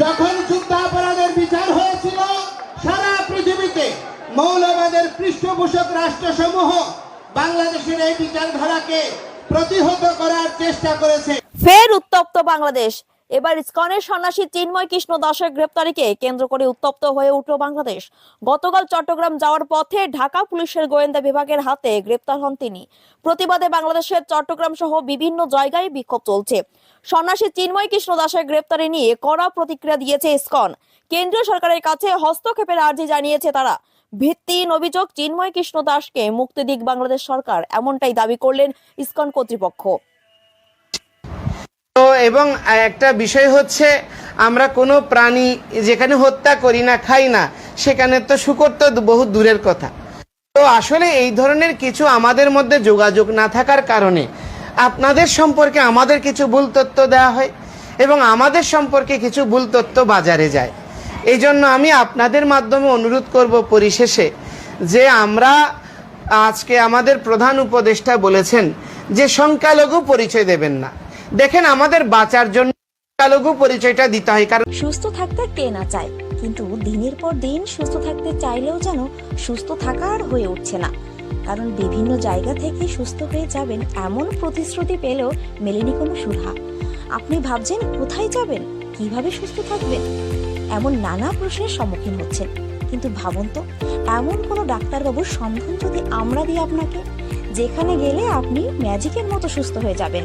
যখন যুদ্ধাপরাধের বিচার হয়েছিল, সারা পৃথিবীতে মৌলবাদের পৃষ্ঠপোষক রাষ্ট্রসমূহ বাংলাদেশের এই বিচারধারাকে প্রতিহত করার চেষ্টা করেছে। ফের উত্তপ্ত বাংলাদেশ। এবার ইসকনের সন্ন্যাসী চিন্ময় কৃষ্ণ দাসের গ্রেপ্তারিকে কেন্দ্র করে উত্তপ্ত হয়ে উঠল বাংলাদেশ। গতকাল চট্টগ্রাম যাওয়ার পথে ঢাকা পুলিশের গোয়েন্দা বিভাগের হাতে গ্রেপ্তার হন তিনি। প্রতিবাদে বাংলাদেশের চট্টগ্রাম সহ বিভিন্ন জায়গায় বিক্ষোভ চলছে। সন্ন্যাসী চিন্ময় কৃষ্ণ দাসের গ্রেপ্তারি নিয়ে কড়া প্রতিক্রিয়া দিয়েছে ইসকন। কেন্দ্রীয় সরকারের কাছে হস্তক্ষেপের আর্জি জানিয়েছে তারা। ভিত্তিহীন অভিযোগ চিন্ময় কৃষ্ণ দাসকে মুক্তি দিক বাংলাদেশ সরকার এমনটাই দাবি করলেন ইসকন কর্তৃপক্ষ। এবং একটা বিষয় হচ্ছে, আমরা কোনো প্রাণী যেখানে হত্যা করি না, খাই না, সেখানে তো শুকর তো বহু দূরের কথা। তো আসলে এই ধরনের কিছু আমাদের মধ্যে যোগাযোগ না থাকার কারণে আপনাদের সম্পর্কে আমাদের কিছু ভুল তথ্য দেওয়া হয় এবং আমাদের সম্পর্কে কিছু ভুল তথ্য বাজারে যায়। এই জন্য আমি আপনাদের মাধ্যমে অনুরোধ করব পরিশেষে যে আমরা আজকে আমাদের প্রধান উপদেষ্টা বলেছেন যে সংখ্যালঘু পরিচয় দেবেন না। দেখেন আমাদের বাঁচার জন্য সংখ্যালঘু পরিচয়টা দিতে হয়, কারণ সুস্থ থাকতে কে না চায়? কিন্তু দিনের পর দিন সুস্থ থাকতে চাইলেও যেন সুস্থ থাকা আর হয়ে উঠছে না। কারণ বিভিন্ন জায়গা থেকে সুস্থ হয়ে যাবেন এমন প্রতিশ্রুতি পেলেও মেলেনি কোনো সুরাহা। আপনি ভাবছেন কোথায় যাবেন? কীভাবে সুস্থ থাকবেন? এমন নানা প্রশ্নের সম্মুখীন হচ্ছেন। কিন্তু ভাবুন তো, এমন কোনো ডাক্তারবাবুর সন্ধান যদি আমরা দিই আপনাকে, যেখানে গেলে আপনি ম্যাজিকের মতো সুস্থ হয়ে যাবেন।